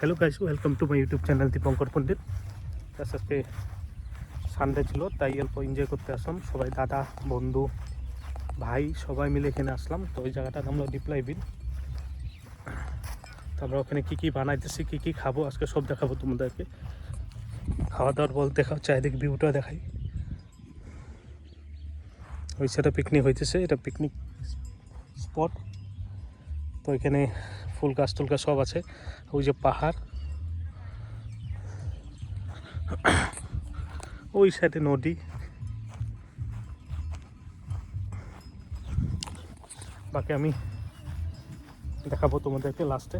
Hello guys welcome to my YouTube channel Dipankar Pandit ব্যাস আজকে Sunday ছিল তাই অল্প এনজয় করতে আসলাম। সবাই দাদা, বন্ধু, ভাই, সবাই মিলে এখানে আসলাম। তো ওই জায়গাটার নাম হলো ডিপ্লাই বিল তো আমরা ওখানে কী কী বানাইতেছি, কী কী খাব, আজকে সব দেখাবো তোমাদেরকে। খাওয়া দাওয়ার বল দেখাও, চারিদিক ভিউটা দেখাই। ওই সেটা পিকনিক হইতেছে, এটা পিকনিক স্পট তো এখানে ফুল গাছ টুল গাছ সব আছে। ওই যে পাহাড়। ওই সাইডে নদী। বাকি আমি দেখাবো তোমাদেরকে লাস্টে।